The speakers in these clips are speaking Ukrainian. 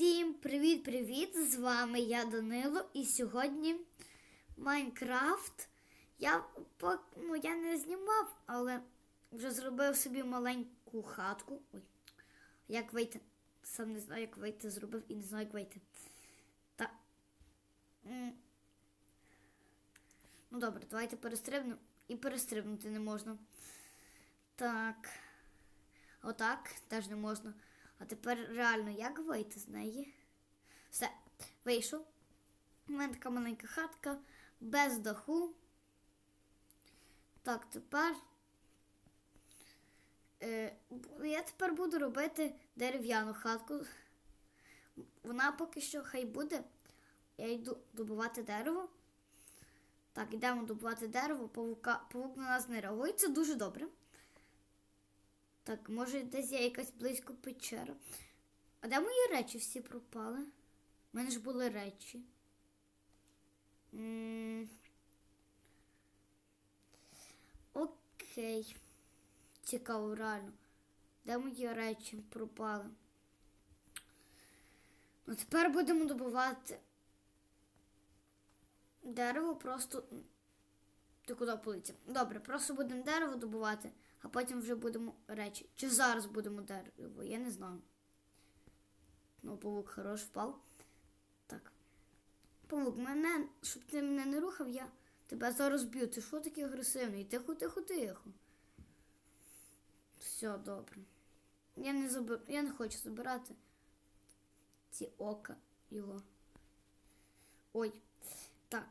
Всім привіт-привіт! З вами я Данило, і сьогодні Майнкрафт. Я ну, я не знімав, але вже зробив собі маленьку хатку. Ой, як вийти? Сам не знаю, як вийти, зробив і не знаю, як вийти. Та. Ну добре, давайте перестрибнемо. І перестрибнути не можна. Так. Отак теж не можна. А тепер реально як вийти з неї? Все, вийшов. У мене така маленька хатка без даху. Так, тепер. Е, я тепер буду робити дерев'яну хатку. Вона поки що хай буде. Я йду добувати дерево. Так, йдемо добувати дерево, павука, павук на нас не реагує. Це дуже добре. Так, може десь є якась близько печера. А де мої речі всі пропали? У мене ж були речі. Окей. Цікаво, реально. Де мої речі пропали? Ну, тепер будемо добувати дерево просто. Ти куди полетів? Добре, просто будемо дерево добувати, а потім вже будемо речі. Чи зараз будемо дерево? Я не знаю. Ну, павук хорош впав. Так. Павук, мене, щоб ти мене не рухав, я тебе зараз б'ю. Ти що такий агресивний? Тихо, тихо, тихо. Все добре. Я не забер... я не хочу забирати ці ока його. Ой. Так.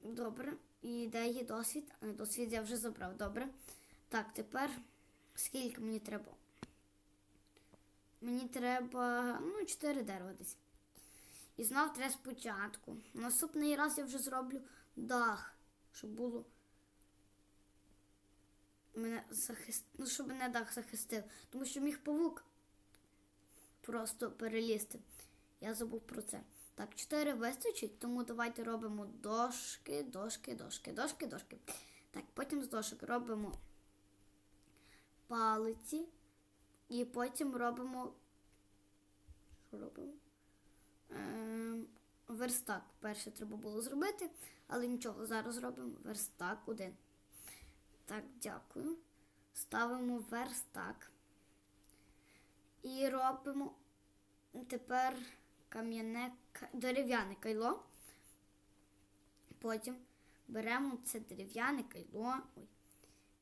Добре. І де є досвід? Досвід я вже забрав. Добре. Так, тепер скільки мені треба? Мені треба, ну, 4 дерева десь. І знов треба спочатку. Наступний раз я вже зроблю дах, щоб було. Мене захист... Ну, щоб мене дах захистив. Тому що міг павук просто перелізти. Я забув про це. Так, 4 вистачить, тому давайте робимо дошки, дошки, дошки, дошки, дошки. Так, потім з дошок робимо палиці. І потім робимо. Що робимо? Ем, верстак. Перше треба було зробити, але нічого, зараз зробимо верстак один. Так, дякую. Ставимо верстак. І робимо тепер кам'яне дерев'яне кайло. Потім беремо це дерев'яне кайло ой,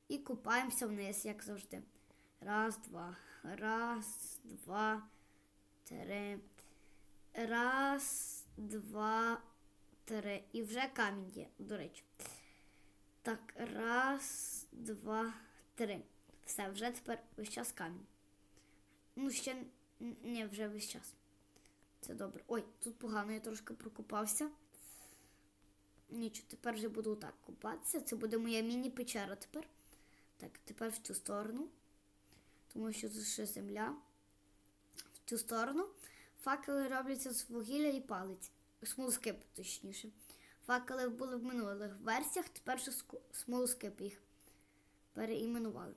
і купаємося вниз, як завжди. Раз, два. Раз, два, три. Раз, два, три. І вже камінь є, до речі. Так, раз, два, три. Все, вже тепер весь час камінь. Ну, ще н- ні, вже весь час. Це добре. Ой, тут погано, я трошки прокопався. Нічого, тепер вже буду так купатися. Це буде моя міні-печера тепер. Так, тепер в цю сторону. Тому що тут ще земля. В цю сторону. Факели робляться з вугілля і палиць. Смолоскип, точніше. Факели були в минулих версіях, тепер ску- смолоскип їх переіменували.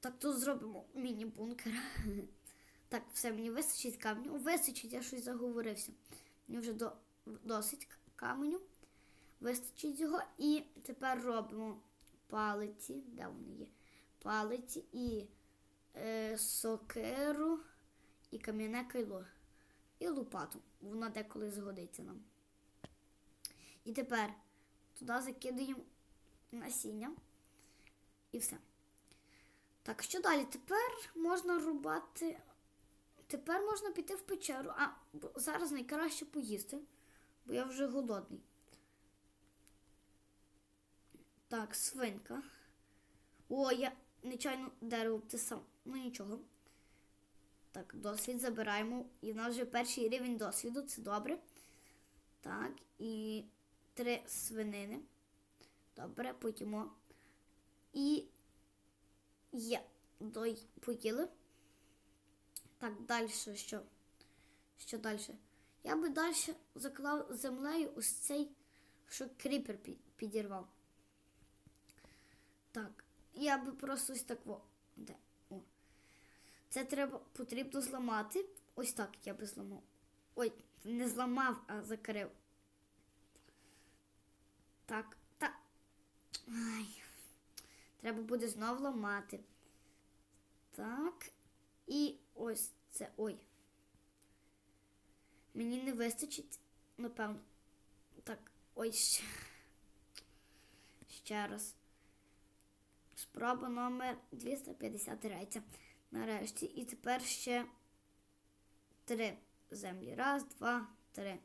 Так, тут зробимо міні-бункер. Так, все, мені вистачить каменю. Вистачить, я щось заговорився. Мені вже до, досить каменю. Вистачить його. І тепер робимо палиці. Де вони є? Палиці і е, сокиру, і кам'яне кайло. І лопату. Вона деколи згодиться нам. І тепер туди закидаємо насіння. І все. Так, що далі? Тепер можна рубати. Тепер можна піти в печеру. А зараз найкраще поїсти, бо я вже голодний. Так, свинка. О, я нечайно дерево обтисав. Ну нічого. Так, досвід забираємо. І в нас вже перший рівень досвіду, це добре. Так, і три свинини. Добре, потім. І є. Дой поїли. Так, далі що? Що далі? Я би далі заклав землею ось цей, що кріпер підірвав. Так, я би просто ось так. Во, де? О. Це треба потрібно зламати. ось так я би зламав. Ой, не зламав, а закрив. Так, так. Ай. Треба буде знов ламати. Так. І ось це. Ой. Мені не вистачить, напевно. Так, ой ще. Ще раз. Спроба номер 253. Нарешті. І тепер ще три землі. Раз, два, три.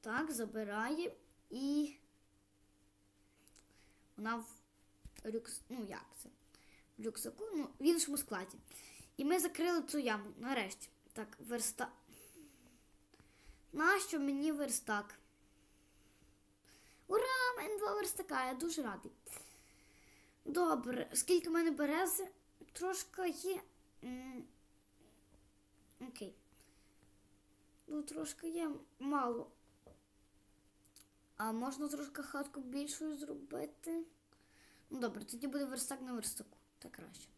Так, забирає і вона в рюкс... Ну, як це? В рюкзаку, ну, в іншому складі. І ми закрили цю яму нарешті. Так, верстак. Нащо мені верстак? Ура! мене два верстака, я дуже радий. Добре, скільки в мене берези? Трошки є. Окей. Ну, трошки є мало. А можна трошки хатку більшою зробити? Ну, добре, тоді буде верстак на верстаку. Так краще.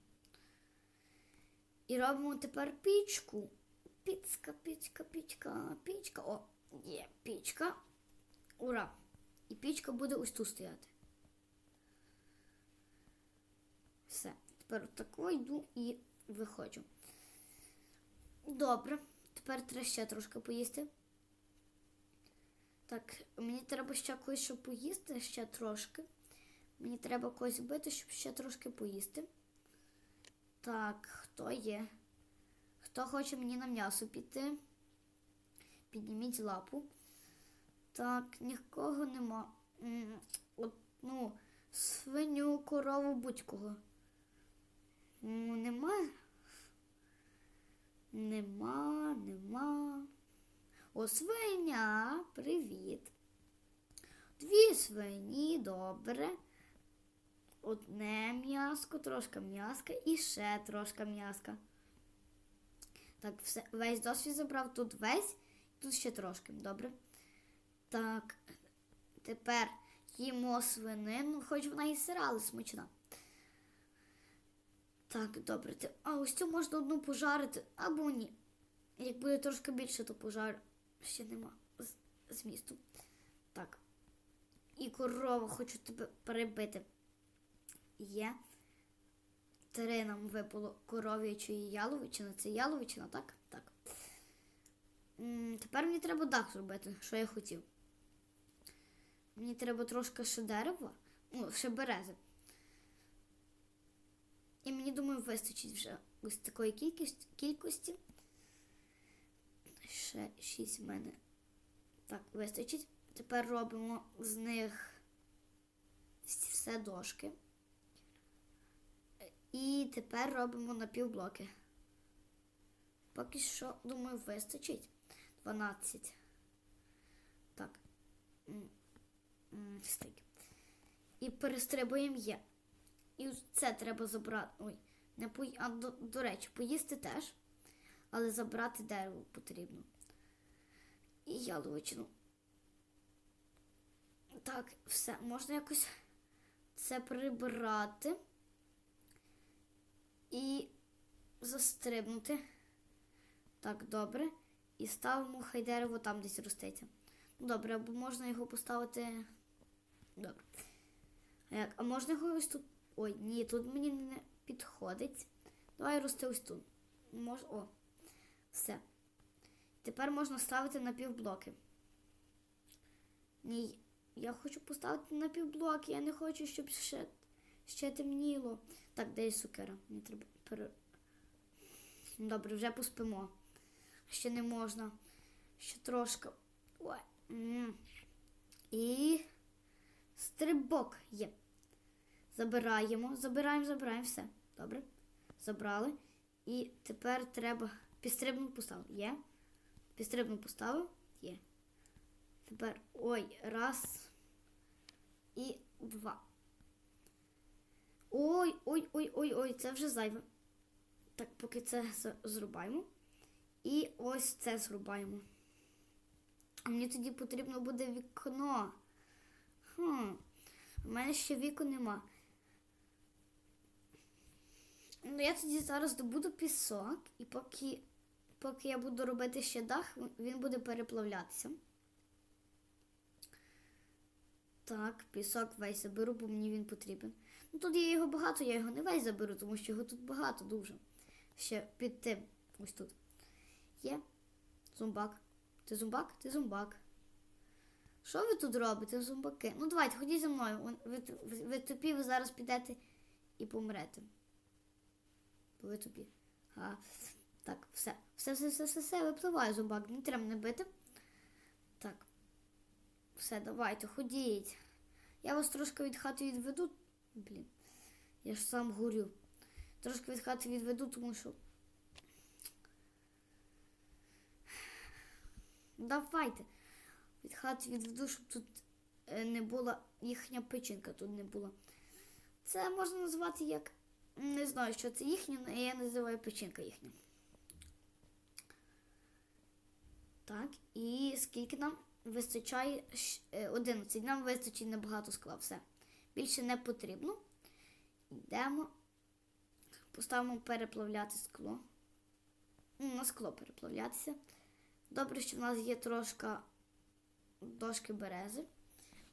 І робимо тепер пічку. Піцка, пічка, пічка, пічка. О, є пічка. Ура! І пічка буде ось тут стояти. Все. Тепер отако йду і виходжу. Добре. Тепер треба ще трошки поїсти. Так, мені треба ще когось, щоб поїсти, ще трошки. Мені треба когось вбити, щоб ще трошки поїсти. Так, хто є? Хто хоче мені на м'ясо піти? Підніміть лапу. Так, нікого нема. Ну, свиню, корову, будь-кого. Ну, нема. Нема, нема. О, свиня, привіт. Дві свині, добре. Одне м'яско, трошки м'яска і ще трошки м'яска. Так, все, весь досвід забрав, тут весь, тут ще трошки, добре. Так, тепер їмо свинину, хоч вона і сира, але смачна. Так, добре. А ось цю можна одну пожарити або ні. Як буде трошки більше, то пожарю. Ще нема змісту. Так. І корова хочу тебе перебити. Є. Три нам випало коров'ячої яловичина. Це яловичина, так? Так. М, Тепер мені треба дах зробити, що я хотів. Мені треба трошки ще дерева, ну, ще берези. І мені думаю, вистачить вже ось такої кількості. Ще шість в мене. Так, вистачить. Тепер робимо з них все дошки. І тепер робимо напівблоки. Поки що, думаю, вистачить. 12. Так. І перестрибуємо є. І це треба забрати. Ой, не по... а до, до речі, поїсти теж. Але забрати дерево потрібно. І яловичину. Так, все, можна якось це прибрати і застрибнути. Так, добре. І ставимо хай дерево там десь ростеться. Добре, або можна його поставити. Добре. Як? а можна його ось тут. Ой, ні, тут мені не підходить. Давай рости ось тут. Мож... О, все. Тепер можна ставити на півблоки. Ні, я хочу поставити на півблоки, я не хочу, щоб ще, ще темніло. Так, де є сукера? Мені треба пере... Добре, вже поспимо. Ще не можна. Ще трошки. Ой. І стрибок є. Забираємо, забираємо, забираємо все. Добре. Забрали. І тепер треба підстрибнув поставив. Є. Підстрибнув поставив. Є. Тепер ой, раз і два. Ой, ой, ой, ой, ой, це вже зайве. Так, поки це зрубаємо. І ось це зрубаємо. А мені тоді потрібно буде вікно. Хм. У мене ще віку нема. Ну, я тоді зараз добуду пісок, і поки, поки я буду робити ще дах, він буде переплавлятися. Так, пісок весь заберу, бо мені він потрібен. Ну тут є його багато, я його не весь заберу, тому що його тут багато дуже. Ще під тим. Ось тут. Є. Зомбак. Ти зомбак? Ти зомбак. Що ви тут робите, зомбаки? Ну давайте, ходіть за мною. Ви, ви, ви тупі, ви зараз підете і помрете. Бо ви тупі. А, так, все. Все, все, все, все, все, випливаю зомбак. Не треба мене бити. Так. Все, давайте, ходіть. Я вас трошки від хати відведу. Блін. Я ж сам горю. Трошки від хати відведу, тому що. Давайте. Від хати відведу, щоб тут е, не була їхня печінка тут не була. Це можна назвати як. Не знаю, що це їхня, але я називаю печінка їхня. Так, і скільки нам вистачає? Е, 11. Нам вистачить набагато скла. Все. Більше не потрібно. Йдемо. Поставимо переплавляти скло. Ну, На скло переплавлятися. Добре, що в нас є трошки дошки берези.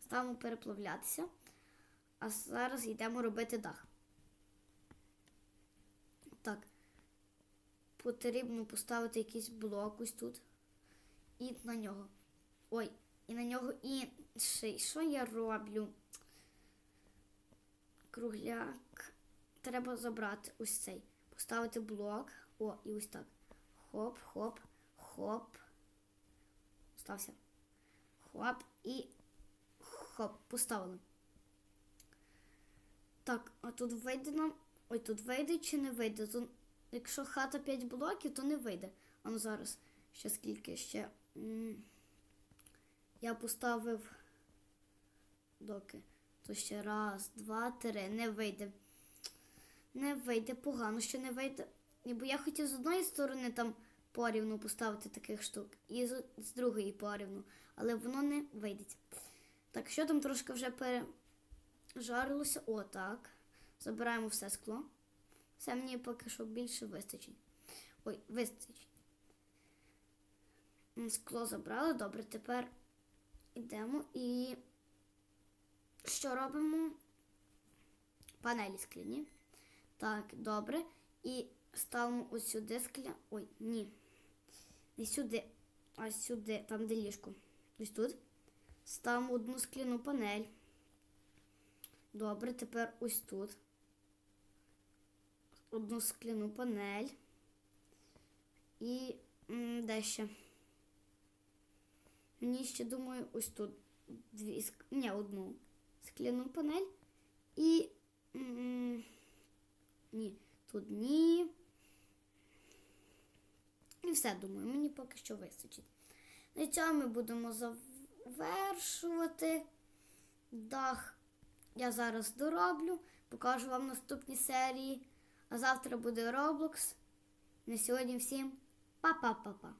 Ставимо переплавлятися. А зараз йдемо робити дах. Так. Потрібно поставити якийсь блок ось тут. І на нього. Ой, і на нього інший. Що я роблю? Кругляк. Треба забрати ось цей. Поставити блок. О, і ось так. Хоп, хоп, хоп. Стався. Хоп і хоп. Поставили. Так, а тут вийде нам. Ой, тут вийде чи не вийде? Тут, якщо хата 5 блоків, то не вийде. А ну зараз. Ще скільки ще. Я поставив. Доки. То ще раз, два, три. Не вийде. Не вийде, погано, що не вийде. Бо я хотів з одної сторони там порівну поставити таких штук, і з, з другої порівну, але воно не вийде. Так, що там трошки вже пережарилося? О, так. Забираємо все скло. Все мені поки що більше вистачить. Ой, вистачить. Скло забрали, добре, тепер йдемо і що робимо? Панелі скляні. Так, добре. І ставимо ось сюди скля. Ой, ні. Не сюди, а сюди, там де ліжко. Ось тут. Ставимо одну скляну панель. Добре, тепер ось тут. Одну скляну панель. І м, де ще? Мені ще думаю, ось тут дві ск- ні, одну скляну панель. І ні, тут ні. І все, думаю, мені поки що вистачить. На цьому ми будемо завершувати. Дах я зараз дороблю, покажу вам наступні серії. А завтра буде Roblox. На сьогодні всім па-па-па-па.